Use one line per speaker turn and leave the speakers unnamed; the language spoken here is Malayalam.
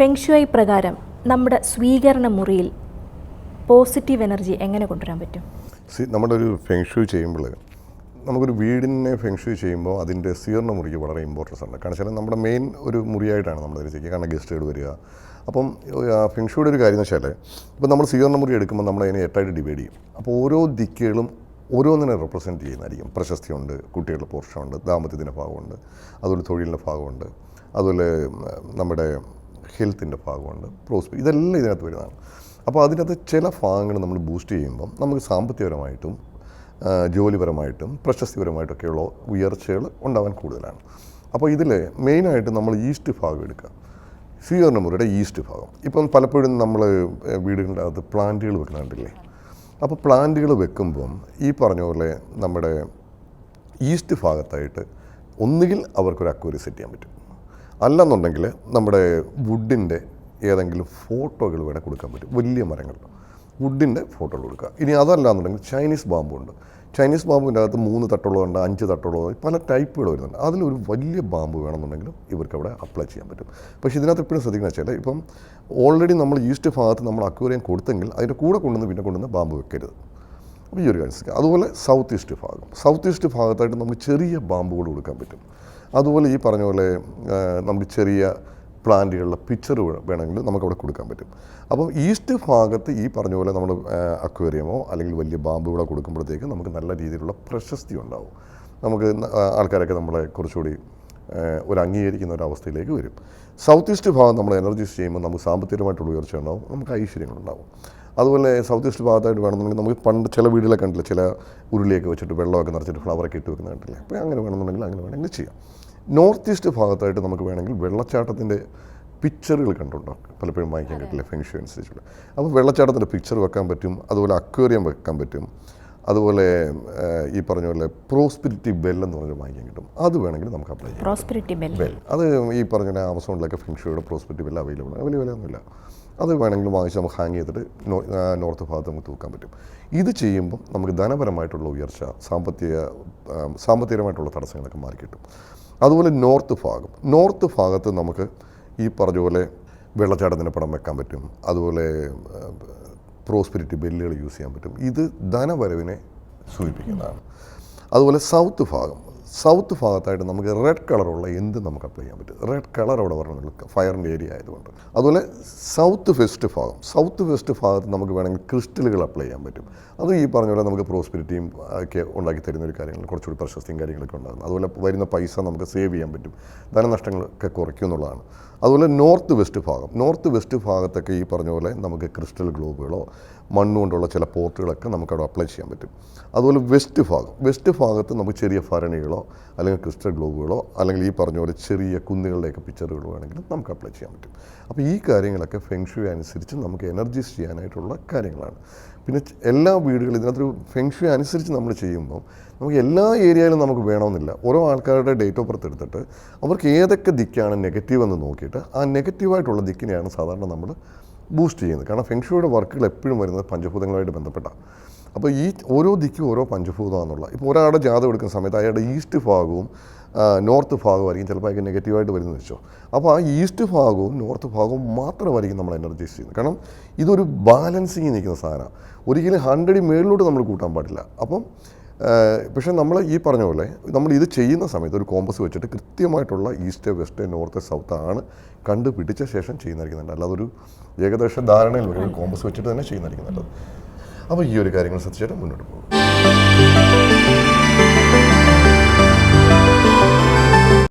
ഫെങ്ഷുവൈ പ്രകാരം നമ്മുടെ സ്വീകരണ മുറിയിൽ പോസിറ്റീവ് എനർജി എങ്ങനെ കൊണ്ടുവരാൻ പറ്റും?
നമ്മുടെ ഒരു ഫെങ്ഷു ചെയ്യുമ്പോൾ നമുക്കൊരു വീടിനെ ഫെങ്ഷു ചെയ്യുമ്പോൾ അതിന്റെ സ്വീകരണ മുറിക്ക് വളരെ ഇമ്പോർട്ടൻസ് ഉണ്ട്. കാരണം വെച്ചാൽ നമ്മുടെ മെയിൻ ഒരു മുറിയായിട്ടാണ് നമ്മൾ ചെയ്യുക. കാരണം ഗസ്റ്റുകൾ വരിക. അപ്പം ഫെങ്ഷുയുടെ ഒരു കാര്യം എന്ന് വെച്ചാൽ ഇപ്പം നമ്മൾ സ്വീകരണ മുറി എടുക്കുമ്പോൾ നമ്മൾ അതിനെ എട്ടായിട്ട് ഡിവൈഡ് ചെയ്യും. അപ്പോൾ ഓരോ ദിക്കുകളും ഓരോന്നിനെ റെപ്രസെന്റ് ചെയ്യുന്നതായിരിക്കും. പ്രശസ്തിയുണ്ട് കുട്ടികളുടെ പോർഷനുണ്ട് ദാമ്പത്യത്തിന്റെ ഭാഗമുണ്ട് അതുപോലെ തൊഴിലിന്റെ ഭാഗമുണ്ട് അതുപോലെ നമ്മുടെ ഹെൽത്തിന്റെ ഭാഗമുണ്ട് പ്രോസ്പി ഇതെല്ലാം ഇതിനകത്ത് വരുന്നതാണ്. അപ്പോൾ അതിനകത്ത് ചില ഭാഗങ്ങൾ നമ്മൾ ബൂസ്റ്റ് ചെയ്യുമ്പം നമുക്ക് സാമ്പത്തികപരമായിട്ടും ജോലിപരമായിട്ടും പ്രശസ്തിപരമായിട്ടൊക്കെയുള്ള ഉയർച്ചകൾ ഉണ്ടാവാൻ കൂടുതലാണ്. അപ്പോൾ ഇതിൽ മെയിനായിട്ട് നമ്മൾ ഈസ്റ്റ് ഭാഗം എടുക്കുക. സ്വീകരണ മുറിയുടെ ഈസ്റ്റ് ഭാഗം. ഇപ്പം പലപ്പോഴും നമ്മൾ വീടുകളുടെ അകത്ത് പ്ലാന്റുകൾ വെക്കുന്നുണ്ടല്ലേ? അപ്പോൾ പ്ലാന്റുകൾ വെക്കുമ്പം ഈ പറഞ്ഞ പോലെ നമ്മുടെ ഈസ്റ്റ് ഭാഗത്തായിട്ട് ഒന്നുകിൽ അവർക്കൊരു അക്വറി സെറ്റ് ചെയ്യാൻ പറ്റും. അല്ലെന്നുണ്ടെങ്കിൽ നമ്മുടെ വുഡിന്റെ ഏതെങ്കിലും ഫോട്ടോകൾ വേണേൽ കൊടുക്കാൻ പറ്റും. വലിയ മരങ്ങൾ. വുഡിന്റെ ഫോട്ടോകൾ കൊടുക്കുക. ഇനി അതല്ല എന്നുണ്ടെങ്കിൽ ചൈനീസ് ബാമ്പുണ്ട് ചൈനീസ് ബാമ്പുവിന്റെ അകത്ത് മൂന്ന് തട്ടുള്ളതുണ്ട് അഞ്ച് തട്ടുള്ളത് പല ടൈപ്പുകൾ വരുന്നുണ്ട്. അതിലൊരു വലിയ ബാമ്പ് വേണമെന്നുണ്ടെങ്കിലും ഇവർക്ക് അവിടെ അപ്ലൈ ചെയ്യാൻ പറ്റും. പക്ഷേ ഇതിനകത്ത് എപ്പോഴും ശ്രദ്ധിക്കുന്ന വെച്ചാൽ ഇപ്പം ഓൾറെഡി നമ്മൾ ഈസ്റ്റ് ഭാഗത്ത് നമ്മൾ അക്വേറിയം കൊടുത്തെങ്കിൽ അതിന്റെ കൂടെ കൊണ്ടുവന്ന് പിന്നെ കൊണ്ടുവന്ന് ബാമ്പ് വെക്കരുത്. അപ്പോൾ ഈ ഒരു കാര്യം അതുപോലെ സൗത്ത് ഈസ്റ്റ് ഭാഗം. സൗത്ത് ഈസ്റ്റ് ഭാഗത്തായിട്ട് നമുക്ക് ചെറിയ ബാമ്പുകൾ കൊടുക്കാൻ പറ്റും. അതുപോലെ ഈ പറഞ്ഞ പോലെ നമുക്ക് ചെറിയ പ്ലാന്റുകളുടെ പിക്ചർ വേണമെങ്കിൽ നമുക്കവിടെ കൊടുക്കാൻ പറ്റും. അപ്പം ഈസ്റ്റ് ഭാഗത്ത് ഈ പറഞ്ഞ പോലെ നമ്മൾ അക്വേറിയമോ അല്ലെങ്കിൽ വലിയ ബാമ്പുകളോ കൊടുക്കുമ്പോഴത്തേക്ക് നമുക്ക് നല്ല രീതിയിലുള്ള പ്രശസ്തി ഉണ്ടാവും. നമുക്ക് ആൾക്കാരൊക്കെ നമ്മളെ കുറച്ചുകൂടി ഒരു അംഗീകരിക്കുന്ന ഒരു അവസ്ഥയിലേക്ക് വരും. സൗത്ത് ഈസ്റ്റ് ഭാഗം നമ്മൾ എനർജൈസ് ചെയ്യുമ്പോൾ നമുക്ക് സാമ്പത്തികമായിട്ടുള്ള ഉയർച്ച ഉണ്ടാവും നമുക്ക് ഐശ്വര്യങ്ങളുണ്ടാവും അതുപോലെ സൗത്ത് ഈസ്റ്റ് ഭാഗത്തായിട്ട് വേണമെന്നുണ്ടെങ്കിൽ നമുക്ക് പണ്ട് ചില വീടുകളൊക്കെ കണ്ടില്ല? ചില ഉരുളിയൊക്കെ വെച്ചിട്ട് വെള്ളമൊക്കെ നിറച്ചിട്ട് ഫ്ലവറൊക്കെ ഇട്ട് വെക്കുന്ന കണ്ടില്ലേ? അപ്പോൾ അങ്ങനെ വേണമെന്നുണ്ടെങ്കിൽ അങ്ങനെ വേണമെങ്കിൽ ചെയ്യാം. നോർത്ത് ഈസ്റ്റ് ഭാഗത്തായിട്ട് നമുക്ക് വേണമെങ്കിൽ വെള്ളച്ചാട്ടത്തിന്റെ പിക്ചറുകൾ കണ്ടുണ്ടോ പലപ്പോഴും വാങ്ങിക്കാൻ കിട്ടില്ല? ഫെങ്ഷു അനുസരിച്ചുള്ള. അപ്പോൾ വെള്ളച്ചാട്ടത്തിന്റെ പിക്ചർ വെക്കാൻ പറ്റും അതുപോലെ അക്വേറിയം വെക്കാൻ പറ്റും അതുപോലെ ഈ പറഞ്ഞ പോലെ പ്രോസ്പിരിറ്റി ബെൽ എന്ന് പറഞ്ഞൊരു വാങ്ങിക്കാൻ കിട്ടും. അത് വേണമെങ്കിൽ നമുക്ക് അപ്ലൈ ചെയ്യാം.
പ്രോസ്പിരിറ്റി ബെൽ
ബെൽ അത് ഈ പറഞ്ഞ പോലെ ആമസോണിലൊക്കെ ഫിൻഷോയുടെ പ്രോസ്പിരിറ്റി ബെൽ അവൈലബിൾ ആണ്. വലിയ വിലയൊന്നുമില്ല. അത് വേണമെങ്കിൽ വാങ്ങിച്ച് നമുക്ക് ഹാങ് ചെയ്തിട്ട് നോർത്ത് ഭാഗത്ത് നമുക്ക് തൂക്കാൻ പറ്റും. ഇത് ചെയ്യുമ്പോൾ നമുക്ക് ധനപരമായിട്ടുള്ള ഉയർച്ച സാമ്പത്തിക സാമ്പത്തികമായിട്ടുള്ള തടസ്സങ്ങളൊക്കെ മാറിക്കിട്ടും അതുപോലെ നോർത്ത് ഭാഗം. നോർത്ത് ഭാഗത്ത് നമുക്ക് ഈ പറഞ്ഞ പോലെ വെള്ളച്ചാട്ടത്തിന്റെ പടം വെക്കാൻ പറ്റും. അതുപോലെ പ്രോസ്പെരിറ്റി ബെല്ലുകൾ യൂസ് ചെയ്യാൻ പറ്റും. ഇത് ധനവരവിനെ സൂചിപ്പിക്കുന്നതാണ്. അതുപോലെ സൗത്ത് ഭാഗം സൗത്ത് ഭാഗത്തായിട്ട് നമുക്ക് റെഡ് കളറുള്ള എന്ത് നമുക്ക് അപ്ലൈ ചെയ്യാൻ പറ്റും? റെഡ് കളർ അവിടെ പറഞ്ഞുള്ളൂ ഫയറിന്റെ ഏരിയ ആയതുകൊണ്ട്. അതുപോലെ സൗത്ത് വെസ്റ്റ് ഭാഗം. സൗത്ത് വെസ്റ്റ് ഭാഗത്ത് നമുക്ക് വേണമെങ്കിൽ ക്രിസ്റ്റലുകൾ അപ്ലൈ ചെയ്യാൻ പറ്റും. അത് ഈ പറഞ്ഞ പോലെ നമുക്ക് പ്രോസ്പെരിറ്റിയും ഒക്കെ ഉണ്ടാക്കി തരുന്ന ഒരു കാര്യങ്ങൾ കുറച്ചുകൂടി പ്രശസ്തിയും കാര്യങ്ങളൊക്കെ ഉണ്ടാകും. അതുപോലെ വരുന്ന പൈസ നമുക്ക് സേവ് ചെയ്യാൻ പറ്റും. ധനനഷ്ടങ്ങളൊക്കെ കുറയ്ക്കും എന്നുള്ളതാണ്. അതുപോലെ നോർത്ത് വെസ്റ്റ് ഭാഗം. നോർത്ത് വെസ്റ്റ് ഭാഗത്തൊക്കെ ഈ പറഞ്ഞ പോലെ നമുക്ക് ക്രിസ്റ്റൽ ഗ്ലോബുകളോ മണ്ണുകൊണ്ടുള്ള ചില പോർട്ടുകളൊക്കെ നമുക്ക് അവിടെ അപ്ലൈ ചെയ്യാൻ പറ്റും. അതുപോലെ വെസ്റ്റ് ഭാഗം. വെസ്റ്റ് ഭാഗത്ത് നമുക്ക് ചെറിയ ഭരണികളോ അല്ലെങ്കിൽ ക്രിസ്റ്റൽ ഗ്ലോബുകളോ അല്ലെങ്കിൽ ഈ പറഞ്ഞ പോലെ ചെറിയ കുന്നുകളുടെയൊക്കെ പിക്ചറുകളോ വേണമെങ്കിലും നമുക്ക് അപ്ലൈ ചെയ്യാൻ പറ്റും. അപ്പോൾ ഈ കാര്യങ്ങളൊക്കെ ഫെങ്ഷു അനുസരിച്ച് നമുക്ക് എനർജൈസ് ചെയ്യാനായിട്ടുള്ള കാര്യങ്ങളാണ്. പിന്നെ എല്ലാ വീടുകളും ഇതിനകത്തൊരു ഫെങ്ഷു അനുസരിച്ച് നമ്മൾ ചെയ്യുമ്പോൾ നമുക്ക് എല്ലാ ഏരിയയിലും നമുക്ക് വേണമെന്നില്ല. ഓരോ ആൾക്കാരുടെ ഡേറ്റ് ഓഫ് ബർത്ത് എടുത്തിട്ട് അവർക്ക് ഏതൊക്കെ ദിക്കാണ് നെഗറ്റീവ് എന്ന് നോക്കിയിട്ട് ആ നെഗറ്റീവായിട്ടുള്ള ദിക്കിനെയാണ് സാധാരണ നമ്മൾ ബൂസ്റ്റ് ചെയ്യുന്നത്. കാരണം ഫെങ്ഷുയുടെ വർക്കുകൾ എപ്പോഴും വരുന്നത് പഞ്ചഭൂതങ്ങളുമായിട്ട് ബന്ധപ്പെട്ട അപ്പോൾ ഈ ഓരോ ദിക്കും ഓരോ പഞ്ചഭൂതമാണെന്നുള്ള ഇപ്പോൾ ഒരാളുടെ ജാതകം എടുക്കുന്ന സമയത്ത് അയാളുടെ ഈസ്റ്റ് ഭാഗവും നോർത്ത് ഭാഗമായിരിക്കും ചിലപ്പോൾ അയാൾക്ക് നെഗറ്റീവായിട്ട് വരുന്നത് വെച്ചോ. അപ്പോൾ ആ ഈസ്റ്റ് ഭാഗവും നോർത്ത് ഭാഗവും മാത്രമായിരിക്കും നമ്മൾ എനർജൈസ് ചെയ്യുന്നത്. കാരണം ഇതൊരു ബാലൻസിങ് നിൽക്കുന്ന സാധനമാണ്. ഒരിക്കലും ഹൺഡ്രഡിൽ മേളിലോട്ട് നമ്മൾ കൂട്ടാൻ പാടില്ല. അപ്പം പക്ഷേ നമ്മൾ ഈ പറഞ്ഞ പോലെ നമ്മൾ ഇത് ചെയ്യുന്ന സമയത്ത് ഒരു കോമ്പസ് വെച്ചിട്ട് കൃത്യമായിട്ടുള്ള ഈസ്റ്റ് വെസ്റ്റ് നോർത്ത് സൗത്ത് ആണ് കണ്ടുപിടിച്ച ശേഷം ചെയ്യുന്നതായിരിക്കും അല്ലാതെ ഒരു ഏകദേശ ധാരണയിൽ ഒരു കോമ്പസ് വെച്ചിട്ട് തന്നെ ചെയ്യുന്നതായിരിക്കും നല്ലത് അപ്പോൾ ഈ ഒരു കാര്യങ്ങൾ ശ്രദ്ധിച്ചിട്ട് മുന്നോട്ട് പോകും.